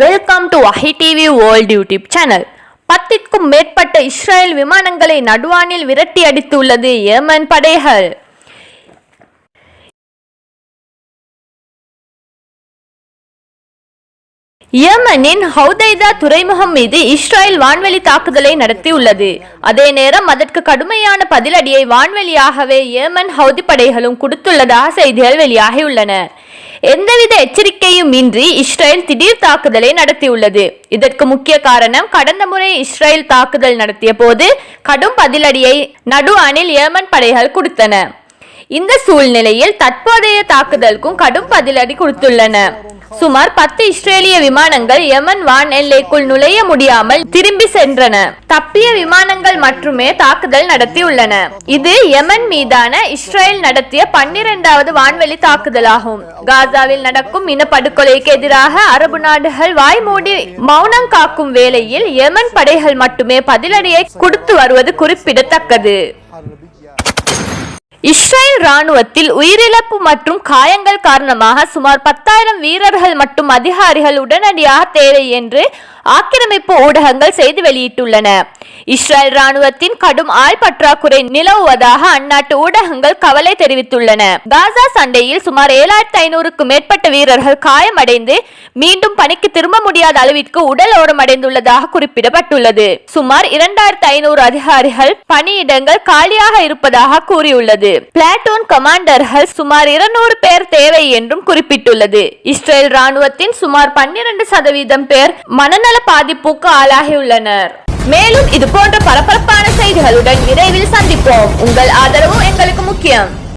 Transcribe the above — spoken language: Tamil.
Welcome to Ahi TV world YouTube channel பத்திற்கும் மேற்பட்ட இஸ்ரேல் விமானங்களை நடுவானில் விரட்டி அடித்துள்ளது ஏமன் படைகள். யேமனின் ஹவுதைதா துறைமுகம் மீது இஸ்ரேல் வான்வெளி தாக்குதலை நடத்தியுள்ளது அதே நேரம் அதற்கு கடுமையான பதிலடியை வான்வெளியாகவே ஏமன் ஹவுதி படைகளும் கொடுத்துள்ளதாக செய்திகள் வெளியாகியுள்ளன. எந்தவித எச்சரிக்கையும் இன்றி இஸ்ரேல் திடீர் தாக்குதலை நடத்தியுள்ளது. இதற்கு முக்கிய காரணம் கடந்த முறை இஸ்ரேல் தாக்குதல் நடத்திய போது கடும் பதிலடியை நடு அணில் ஏமன் படைகள் கொடுத்தன. இந்த சூழ்நிலையில் தற்போதைய தாக்குதலுக்கும் கடும் பதிலடி கொடுத்துள்ளன. சுமார் பத்து இஸ்ரேலிய விமானங்கள் யமன் வான் எல்லைக்குள் நுழைய முடியாமல் திரும்பி சென்றன. தப்பிய விமானங்கள் மட்டுமே தாக்குதல் நடத்தியுள்ளன. இது யமன் மீதான இஸ்ரேல் நடத்திய பன்னிரண்டாவது வான்வெளி தாக்குதலாகும். காசாவில் நடக்கும் இனப்படுகொலைக்கு எதிராக அரபு நாடுகள் வாய்மூடி மௌனம் காக்கும் வேளையில் யமன் படைகள் மட்டுமே பதிலடியை கொடுத்து வருவது குறிப்பிடத்தக்கது. இஸ்ரேல் ராணுவத்தில் உயிரிழப்பு மற்றும் காயங்கள் காரணமாக சுமார் பத்தாயிரம் வீரர்கள் மற்றும் அதிகாரிகள் உடனடியாக தேவை என்று ஆக்கிரமிப்பு ஊடகங்கள் செய்தி வெளியிட்டுள்ளன. இஸ்ரேல் ராணுவத்தின் கடும் ஆள் பற்றாக்குறை நிலவுவதாக அந்நாட்டு ஊடகங்கள் கவலை தெரிவித்துள்ளன. காசா சண்டையில் சுமார் ஏழாயிரத்தி ஐநூறுக்கு மேற்பட்ட வீரர்கள் காயமடைந்து மீண்டும் பணிக்கு திரும்ப முடியாத அளவிற்கு உடல் ஓரமடைந்துள்ளதாக குறிப்பிடப்பட்டுள்ளது. சுமார் இரண்டாயிரத்தி ஐநூறு அதிகாரிகள் பணியிடங்கள் காலியாக இருப்பதாக கூறியுள்ளது. பிளாட்டூன் கமாண்டர்கள் சுமார் இருநூறு பேர் தேவை என்றும் குறிப்பிட்டுள்ளது. இஸ்ரேல் ராணுவத்தின் சுமார் பன்னிரண்டு சதவீதம் பேர் மனநல பாதிப்புக்கு ஆளாகியுள்ளனர். மேலும் இது போன்ற பரபரப்பான செய்திகளுடன் விரைவில் சந்திப்போம். உங்கள் ஆதரவும் எங்களுக்கு முக்கியம்.